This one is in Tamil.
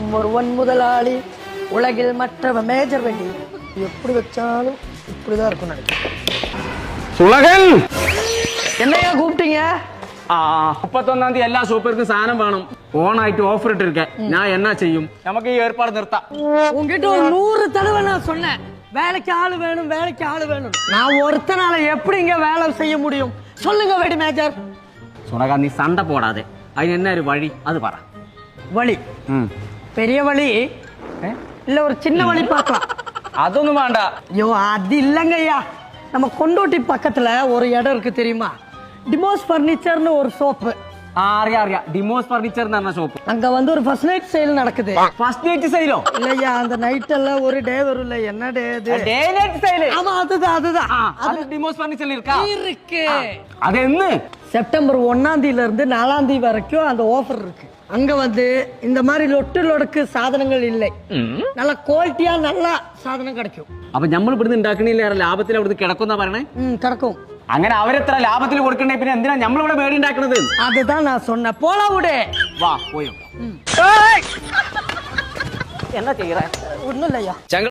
நம்பர் ஒன் முதலாளி உலகில் மற்றவ மேஜர் வண்டி எப்படி வச்சாலும் இப்படிதான் இருக்கும் நினைக்கிறேன் സുളകൻ என்னையா கூப்பிட்டீங்க ആ മുപ്പത്തൊന്നാം തീയതി എല്ലാ സൂപ്പർക്കും സാധനം വേണം ഓണായിട്ട് ഓഫർ ഇട്ടിരിക്കെ ഞാൻ എന്നാ ചെയ്യും നമുക്ക് ഈ ഏർപ്പാട് നിർത്താം உங்ககிட்ட ஒரு நூறு தடவை நான் சொன்னேன் வேலைக்கு ஆளு வேணும் வேலைக்கு ஆளு வேணும் நான் ஒருத்தனால எப்படிங்க வேலை செய்ய முடியும் சொல்லுங்க வெடி மேஜர் സുളക നീ സണ്ട പോടാതെ അതിന് എന്നാ ഒരു വഴി അത് പറ வழி ഉം. பெரிய வழி? இல்ல ஒரு சின்ன வழி பார்க்கலாம். அதொന്നും வேண்டாம். ஐயோ அது இல்லைங்கய்யா நம்ம கொண்டோட்டி பக்கத்துல ஒரு இடம் இருக்கு தெரியுமா? டிமோஸ் ஃபர்னிச்சர்னு ஒரு சோப்பு അറിയാം അറിയാം ഡിമോസ് ഫർണിച്ചർ എന്ന് പറഞ്ഞ ഷോപ്പ് அங்க வந்து ஒரு ஃபர்ஸ்ட் நைட் சேல் நடக்குது ഫസ്റ്റ് നൈറ്റ് സെയിലോ இல்லையா அந்த நைட் எல்லாம் ஒரு டே வரும்ல என்ன டே அது ഡേ നൈറ്റ് സെയില് ஆமா அதுதான் அதுதான் ആ അത് ഡിമോസ് ഫർണിച്ചറിൽ ഇരിക്കാ இருக்கு അതെന്ന് செப்டம்பர் ஒன்னாம் தேதியில இருந்து நாலாம் தேதி வரைக்கும் அந்த ஆஃபர் இருக்கு அங்க வந்து இந்த மாதிரி லொட்டு லொடக்கு சாதனங்கள் இல்லை நல்ல குவாலிட்டியா நல்லா சாதனம் கிடைக்கும் അപ്പൊ നമ്മൾ ഇവിടുന്ന് ഉണ്ടാക്കണില്ല ലാഭത്തിൽ അവിടുന്ന് കിടക്കുന്ന പറയണേ ம் கிடைக்கும் അങ്ങനെ അവരെത്ര ലാഭത്തിൽ കൊടുക്കണ്ടേ പിന്നെ എന്തിനാ നമ്മളിവിടെ മേടി ഉണ്ടാക്കണത് அதுதான் நான் சொன்னேன் போல விடு വാ പോയോ என்ன செய்யற ஒண்ணும் இல்லையா